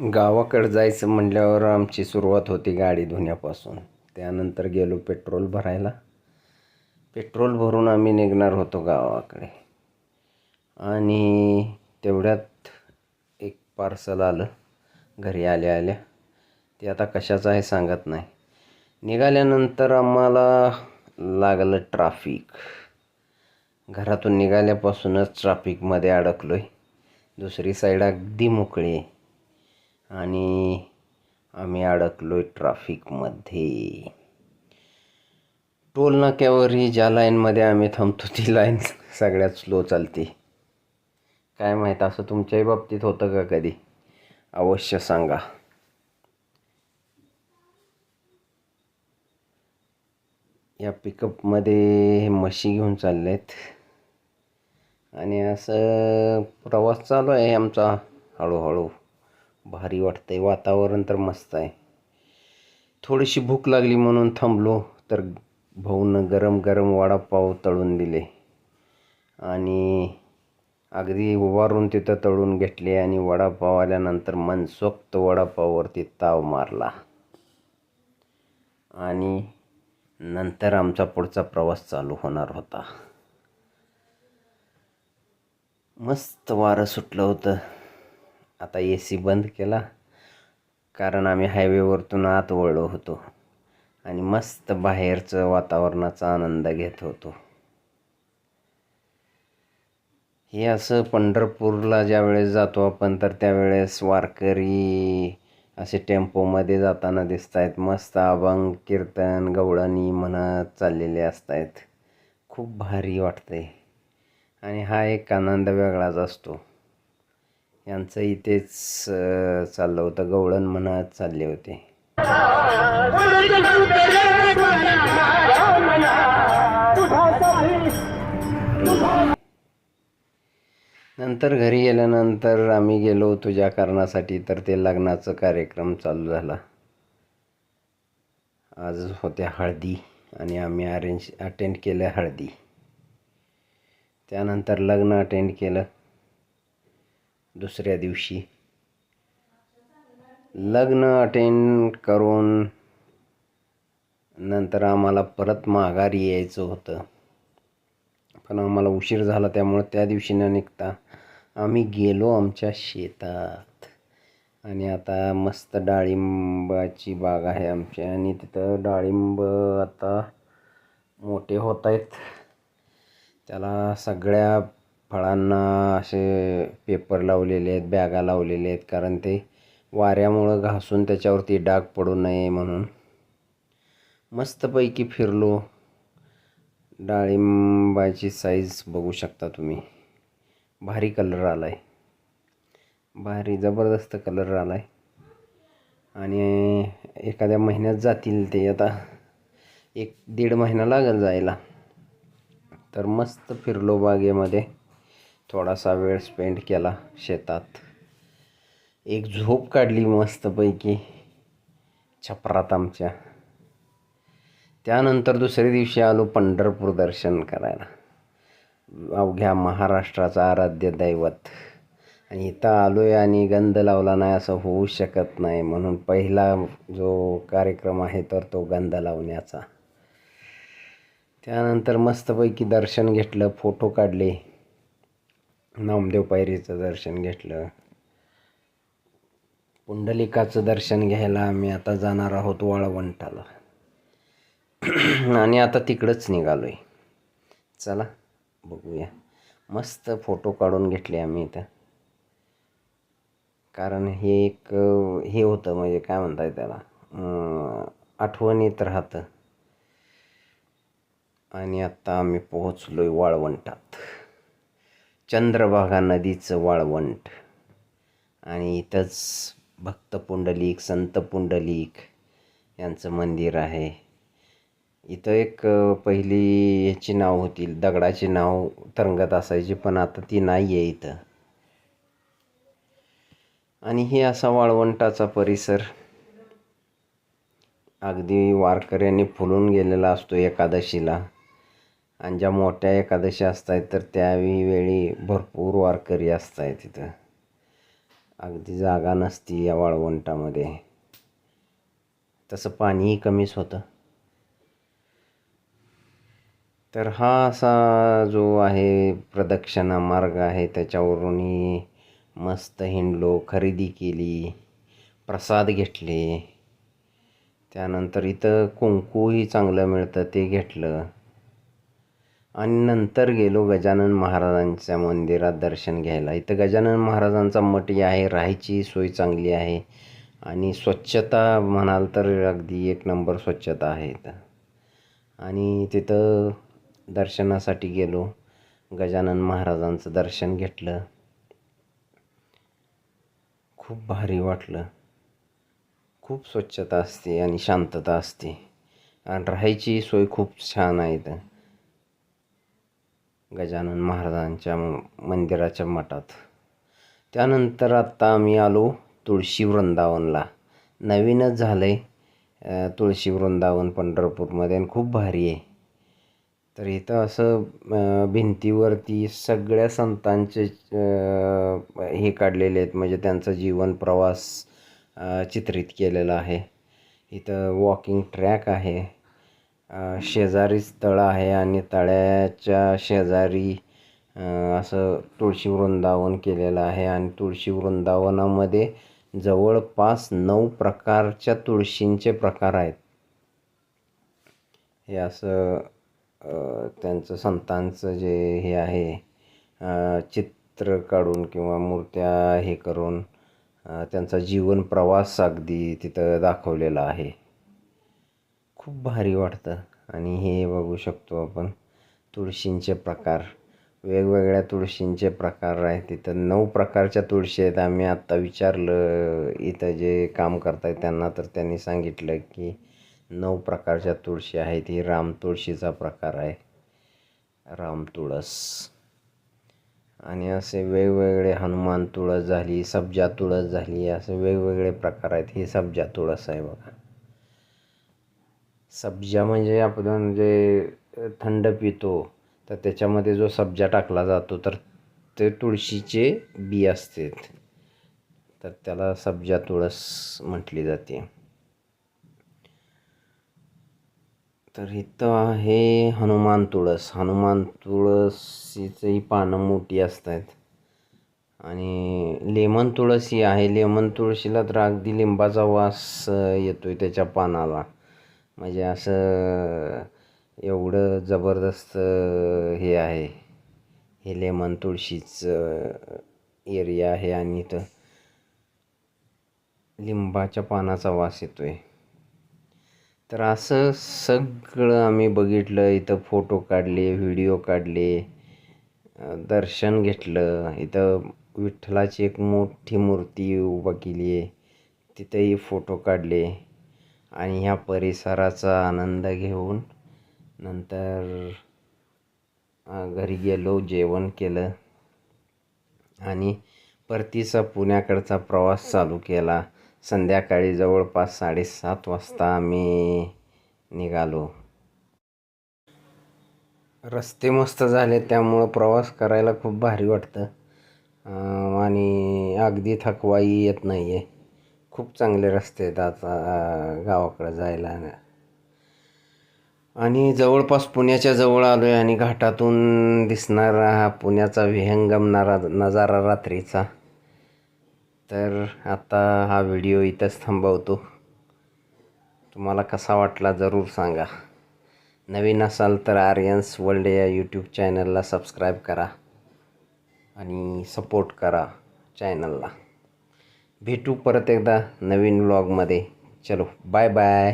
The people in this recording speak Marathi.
गावाकडं जायचं म्हटल्यावर आमची सुरुवात होती गाडी धुण्यापासून. त्यानंतर गेलो पेट्रोल भरायला. पेट्रोल भरून आम्ही निघणार होतो गावाकडे. आणि तेवढ्यात एक पार्सल आलं. घरी आल्या आल्या. ते आता कशाचं आहे सांगत नाही. निघाल्यानंतर आम्हाला लागलं ट्राफिक. घरातून निघाल्यापासूनच ट्राफिकमध्ये अडकलो आहे दुसरी साईड अगदी मोकळी आहे. आणि आम्ही अडकलो आहे ट्राफिकमध्ये. टोल नाक्यावरही ज्या लाईनमध्ये आम्ही थांबतो ती लाईन सगळ्यात स्लो चालते. काय माहीत असं तुमच्याही बाबतीत होतं का कधी? अवश्य सांगा. या पिकअपमध्ये म्हशी घेऊन चालले आहेत आणि असं प्रवास चालू आहे आमचा हळूहळू. भारी वाटतंय. वातावरण तर मस्त आहे. थोडीशी भूक लागली म्हणून थांबलो तर भाऊनं गरम गरम वडापाव तळून दिले. आणि अगदी उभारून तिथं तळून घेतले आणि वडापाव आल्यानंतर मनसोक्त वडापाववरती ताव मारला. आणि नंतर आमचा पुढचा प्रवास चालू होणार होता. मस्त वारं सुटलं होतं. आता ए सी बंद केला कारण आम्ही हायवेवरतून आत वळलो होतो आणि मस्त बाहेरचं वातावरणाचा आनंद घेत होतो. हे असं पंढरपूरला ज्या वेळेस जातो आपण तर त्यावेळेस वारकरी असे टेम्पोमध्ये जाताना दिसत आहेत मस्त अभंग कीर्तन गवळणी म्हणत चाललेले असत आहेत खूप भारी वाटते आणि हा एक आनंद वेगळाच असतो. यांचं इथेच चाललं होतं. गवळण म्हणत चालले होते. नंतर घरी गेल्यानंतर आम्ही गेलो तुझ्या कारणासाठी तर ते लग्नाचा कार्यक्रम चालू झाला. आज होत्या हळदी आणि आम्ही अरेंज अटेंड केलं हळदी. त्यानंतर लग्न अटेंड केलं. दुसऱ्या दिवशी. लग्न अटेंड करून नंतर आम्हाला परत माघारी यायचं होतं. पण आम्हाला उशीर झाला त्यामुळं त्या दिवशी न निघता आम्ही गेलो आमच्या शेतात. आणि आता मस्त डाळिंबाची बाग आहे आमची आणि तिथं डाळिंब आता मोठे होत आहेत. त्याला सगळ्या फळांना असे पेपर लावलेले आहेत बॅगा लावलेले आहेत कारण ते वाऱ्यामुळं घासून त्याच्यावरती डाग पडू नये म्हणून. मस्तपैकी फिरलो. डाळिंबाची साईज बघू शकता तुम्ही. भारी कलर आला आहे भारी जबरदस्त कलर आला आहे आणि एखाद्या महिन्यात जातील ते आता. एक दीड महिना लागेल जायला. तर मस्त फिरलो बागेमध्ये. थोडासा वेळ स्पेंड केला शेतात. एक झोप काढली मस्तपैकी. छपरात आमच्या. त्यानंतर दुसऱ्या दिवशी आलो पंढरपूर दर्शन करायला. अवघ्या महाराष्ट्राचं आराध्य दैवत. आणि इथं आलो आहे आणि गंध लावला नाही असं होऊ शकत नाही. म्हणून पहिला जो कार्यक्रम आहे तर तो गंध लावण्याचा. त्यानंतर मस्तपैकी दर्शन घेतलं फोटो काढले. नामदेव पायरीचं दर्शन घेतलं. पुंडलिकाचं दर्शन घ्यायला आम्ही आता जाणार आहोत वाळवंटाला. आणि आता तिकडंच निघालो आहे चला बघूया. मस्त फोटो काढून घेतले आम्ही इथं. कारण हे एक हे होतं म्हणजे काय म्हणताय त्याला? आठवणीत राहतं. आणि आत्ता आम्ही पोहोचलो आहे वाळवंटात. चंद्रभागा नदीचं वाळवंट. आणि इथंच भक्त पुंडलिक संत पुंडलिक यांचं मंदिर आहे. इथं एक पहिली याची नाव होती दगडाची नाव तरंगत असायची पण आता ती नाही आहे इथं. आणि हे असा वाळवंटाचा परिसर अगदी वारकऱ्यांनी फुलून गेलेला असतो एकादशीला. आणि ज्या मोठ्या एकादशी असतात तर त्यावेळी वेळी भरपूर वारकरी असत आहेत तिथं अगदी जागा नसती या वाळवंटामध्ये. तसं पाणीही कमीच होतं. तर हा असा जो आहे प्रदक्षिणा मार्ग आहे त्याच्यावरूनही मस्त हिंडलो खरेदी केली प्रसाद घेतले. त्यानंतर इथं कुंकूही चांगलं मिळतं ते घेतलं. आणि नंतर गेलो गजानन महाराजांच्या मंदिरात दर्शन घ्यायला. इथं गजानन महाराजांचा मठ आहे राहायची सोय चांगली आहे. आणि स्वच्छता म्हणाल तर अगदी एक नंबर स्वच्छता आहे इथं. आणि तिथं दर्शनासाठी गेलो गजानन महाराजांचं दर्शन घेतलं. खूप भारी वाटलं. खूप स्वच्छता असते आणि शांतता असते. आणि राहायची सोय खूप छान आहे इथं. गजानन महाराजांच्या मंदिराच्या मठात. त्यानंतर आत्ता आम्ही आलो तुळशी वृंदावनला. नवीनच झालं आहे तुळशी वृंदावन पंढरपूरमध्ये आणि खूप भारी आहे. तर इथं असं भिंतीवरती सगळ्या संतांचे हे काढलेले आहेत. म्हणजे त्यांचा जीवन प्रवास चित्रित केलेला आहे. इथं वॉकिंग ट्रॅक आहे. शेजारीच तळं आहे आणि तळ्याच्या शेजारी असं तुळशी वृंदावन केलेलं आहे आणि तुळशी वृंदावनामध्ये जवळपास नऊ प्रकारच्या तुळशींचे प्रकार आहेत. हे असं त्यांचं संतांचं जे हे आहे चित्र काढून किंवा मूर्त्या हे करून त्यांचा जीवन प्रवास अगदी तिथं दाखवलेला आहे. खूप भारी वाटतं. आणि हे बघू शकतो आपण तुळशींचे प्रकार. वेगवेगळ्या तुळशींचे प्रकार आहेत तिथं. नऊ प्रकारच्या तुळशी आहेत. आम्ही आत्ता विचारलं इथं जे काम करतायत त्यांना तर त्यांनी सांगितलं की नऊ प्रकारच्या तुळशी आहेत. ही राम तुळशीचा प्रकार आहे. राम तुळस. आणि असे वेगवेगळे हनुमान तुळस झाली सब्जा तुळस झाली असे वेगवेगळे प्रकार आहेत. ही सब्जा तुळस आहे बघा. सब्जा म्हणजे आपण जे थंड पितो तर त्याच्यामध्ये जो सब्जा टाकला जातो तर ते तुळशीचे बी असते तर त्याला सब्जा तुळस म्हटली जाते. तर इथं आहे हनुमान तुळस. हनुमान तुळशीचंही पानं मोठी असतात. आणि लेमन तुळस ही आहे. लेमन तुळशीला तर अगदी लिंबाचा वास येतो आहे त्याच्या पानाला. म्हणजे असं एवढं जबरदस्त हे आहे. हे लेमन तुळशीचं एरिया आहे आणि इथं लिंबाच्या पानाचा वास येतो आहे तर असं सगळं आम्ही बघितलं इथं फोटो काढले व्हिडिओ काढले दर्शन घेतलं. इथं विठ्ठलाची एक मोठी मूर्ती उभा केली आहे. तिथेही फोटो काढले. आणि ह्या परिसराचा आनंद घेऊन नंतर घरी गेलो जेवण केलं. आणि परतीचा पुण्याकडचा प्रवास चालू केला. संध्याकाळी जवळपास साडेसात वाजता आम्ही निघालो. रस्ते मस्त झाले त्यामुळं प्रवास करायला खूप भारी वाटतं. आणि अगदी थकवाही येत नाही आहे खूप चांगले रस्ते आहेत आता गावाकडं जायला. आणि जवळपास पुण्याच्या जवळ आलो आहे आणि घाटातून दिसणारा हा पुण्याचा विहंगमणारा नजारा रात्रीचा. तर आता हा व्हिडिओ इथंच थांबवतो. तुम्हाला कसा वाटला जरूर सांगा. नवीन असाल तर आर्यन्स वर्ल्ड या यूट्यूब चॅनलला सबस्क्राईब करा आणि सपोर्ट करा चॅनलला भेटू परत एकदा नवीन व्लॉगमध्ये चलो बाय बाय